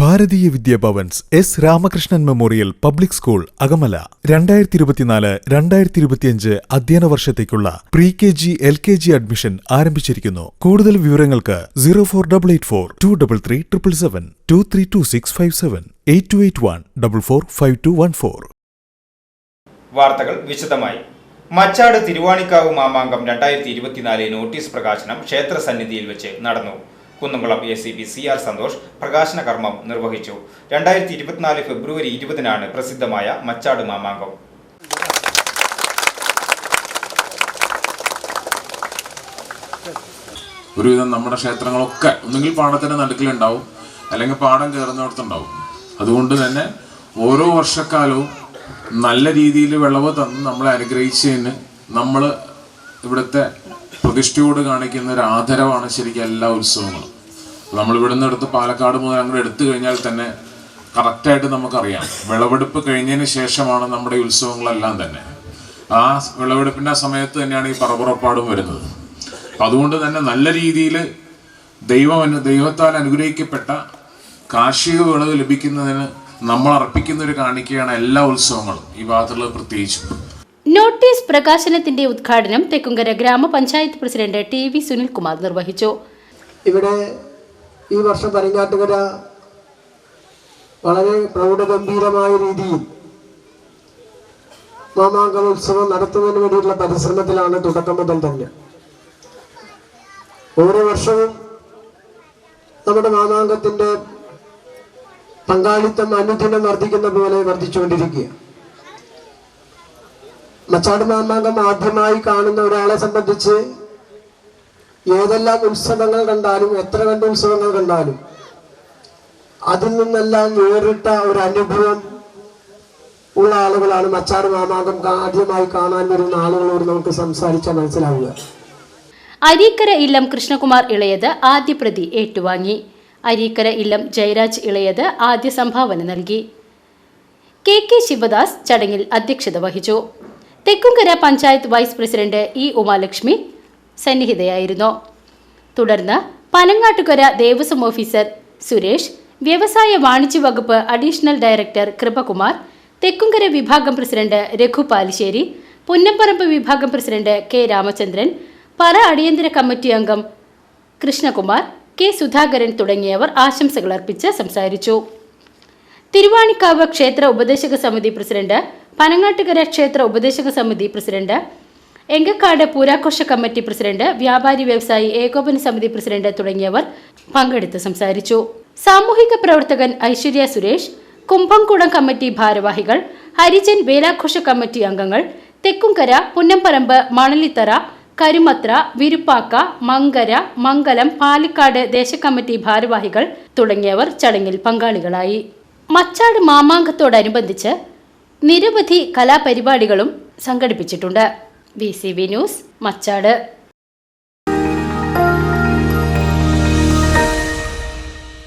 Bharatiya Vidya Bhavan's S Ramakrishnan memorial public school Akamala. രണ്ടായിരത്തി ഇരുപത്തിനാല് രണ്ടായിരത്തി ഇരുപത്തിയഞ്ച് അധ്യയന വർഷത്തേക്കുള്ള pre K G L K G admission ആരംഭിച്ചിരിക്കുന്നു. കൂടുതൽ വിവരങ്ങൾക്ക് zero four double eight four two double three triple seven two three two six five seven eight two eight one double four five two one four. വാർത്തകൾ വിശദമായി. മച്ചാട് തിരുവാണിക്കാവ് മാമാങ്കം രണ്ടായിരത്തി ഇരുപത്തിനാല് notice പ്രകാശനം ക്ഷേത്ര സന്നിധിയിൽ വെച്ച് നടന്നു. Kunnamkulam A C P C R Santhosh പ്രകാശന കർമ്മം നിർവഹിച്ചു. രണ്ടായിരത്തി ഇരുപത്തിനാല് ഫെബ്രുവരി ഇരുപതിനാണ് പ്രസിദ്ധമായ മച്ചാട് മാമാങ്കം. ഒരുവിധം നമ്മുടെ ക്ഷേത്രങ്ങളൊക്കെ ഒന്നുകിൽ പാടത്തിന്റെ നടുക്കിലുണ്ടാവും അല്ലെങ്കിൽ പാടം കയറുന്നിടത്തുണ്ടാവും. അതുകൊണ്ട് തന്നെ ഓരോ വർഷക്കാലവും നല്ല രീതിയിൽ വിളവ് തന്ന് നമ്മളെ അനുഗ്രഹിച്ചതിന് നമ്മൾ ഇവിടുത്തെ പ്രതിഷ്ഠയോട് കാണിക്കുന്ന ഒരു ആദരവാണ് ശരിക്കും എല്ലാ ഉത്സവങ്ങളും. നമ്മൾ ഇവിടുന്ന് എടുത്ത് പാലക്കാട് മുതൽ അങ്ങോട്ട് എടുത്തു കഴിഞ്ഞാൽ തന്നെ കറക്റ്റായിട്ട് നമുക്കറിയാം. വിളവെടുപ്പ് കഴിഞ്ഞതിന് ശേഷമാണ് നമ്മുടെ ഈ ഉത്സവങ്ങളെല്ലാം തന്നെ. ആ വിളവെടുപ്പിന്റെ ആ സമയത്ത് തന്നെയാണ് ഈ പറപുറപ്പാടും വരുന്നത്. അപ്പം അതുകൊണ്ട് തന്നെ നല്ല രീതിയിൽ ദൈവം ദൈവത്താൽ അനുഗ്രഹിക്കപ്പെട്ട കാർഷിക വിളവ് ലഭിക്കുന്നതിന് നമ്മൾ അർപ്പിക്കുന്ന ഒരു കാണിക്കയാണ് എല്ലാ ഉത്സവങ്ങളും. ഈ ഭാഗത്തുള്ളത് പ്രത്യേകിച്ചും. നോട്ടീസ് പ്രകാശനത്തിന്റെ ഉദ്ഘാടനം തെക്കുംകര ഗ്രാമപഞ്ചായത്ത് പ്രസിഡന്റ് ടി വി സുനിൽകുമാർ നിർവഹിച്ചു. ഇവിടെ ഈ വർഷം പരങ്ങാട്ടുകര വളരെ പ്രൗഢഗംഭീരമായ രീതിയിൽ മാമാങ്കം ഉത്സവം നടത്തുന്നതിന് വേണ്ടിയിട്ടുള്ള പരിശ്രമത്തിലാണ് തുടക്കം മുതൽ തന്നെ. ഓരോ വർഷവും നമ്മുടെ മാമാങ്കത്തിന്റെ പങ്കാളിത്തം അനുദിനം വർദ്ധിക്കുന്ന പോലെ വർദ്ധിച്ചുകൊണ്ടിരിക്കുക. മച്ചാട് മാമാങ്കം ആദ്യമായി കാണുന്ന ഒരാളെ സംബന്ധിച്ച് ഏതെല്ലാം ഉത്സവങ്ങൾ കണ്ടാലും എത്ര കണ്ട ഉത്സവങ്ങൾ കണ്ടാലും അതിൽ നിന്നെല്ലാം വേറിട്ട ഒരു അനുഭവം ഉള്ള ആളുകളാണ് മച്ചാർ മാമാങ്കം ആദ്യമായി കാണാൻ വരുന്ന ആളുകളോട് നമുക്ക് സംസാരിച്ചാൽ മനസ്സിലാവുക. അരീക്കര ഇല്ലം കൃഷ്ണകുമാർ ഇളയത് ആദ്യ പ്രതി ഏറ്റുവാങ്ങി. അരീക്കര ഇല്ലം ജയരാജ് ഇളയത് ആദ്യ സംഭാവന നൽകി. കെ കെ ശിവദാസ് ചടങ്ങിൽ അധ്യക്ഷത വഹിച്ചു. Thekkumkara panchayat vice president E Umalakshmi സന്നിഹിതയായിരുന്നു. തുടർന്ന് പനങ്ങാട്ടുകര ദേവസ്വം ഓഫീസർ സുരേഷ് വ്യവസായ വാണിജ്യ വകുപ്പ് അഡീഷണൽ ഡയറക്ടർ കൃപകുമാർ തെക്കുംകര വിഭാഗം പ്രസിഡന്റ് രഘു പാലിശ്ശേരി പുന്നപ്പറമ്പ് വിഭാഗം പ്രസിഡന്റ് കെ രാമചന്ദ്രൻ പറ അടിയന്തര കമ്മിറ്റി അംഗം കൃഷ്ണകുമാർ കെ സുധാകരൻ തുടങ്ങിയവർ ആശംസകൾ അർപ്പിച്ച് സംസാരിച്ചു. തിരുവാണിക്കാവ് ക്ഷേത്ര ഉപദേശക സമിതി പ്രസിഡന്റ് പനങ്ങാട്ടുകര ക്ഷേത്ര ഉപദേശക സമിതി പ്രസിഡന്റ് എങ്കക്കാട് പൂരാഘോഷ കമ്മിറ്റി പ്രസിഡന്റ് വ്യാപാരി വ്യവസായി ഏകോപന സമിതി പ്രസിഡന്റ് തുടങ്ങിയവർ പങ്കെടുത്ത് സംസാരിച്ചു. സാമൂഹിക പ്രവർത്തകൻ ഐശ്വര്യ സുരേഷ് കുംഭംകുടം കമ്മിറ്റി ഭാരവാഹികൾ ഹരിജൻ വേലാഘോഷ കമ്മിറ്റി അംഗങ്ങൾ തെക്കുംകര പുന്നംപറമ്പ് മണലിത്തറ കരുമത്ര വിരുപ്പാക്ക മങ്കര മംഗലം പാലിക്കാട് ദേശകമ്മിറ്റി ഭാരവാഹികൾ തുടങ്ങിയവർ ചടങ്ങിൽ പങ്കാളികളായി. മച്ചാട് മാമാങ്കത്തോടനുബന്ധിച്ച് നിരവധി കലാപരിപാടികളും സംഘടിപ്പിച്ചിട്ടുണ്ട്. B C B news Machad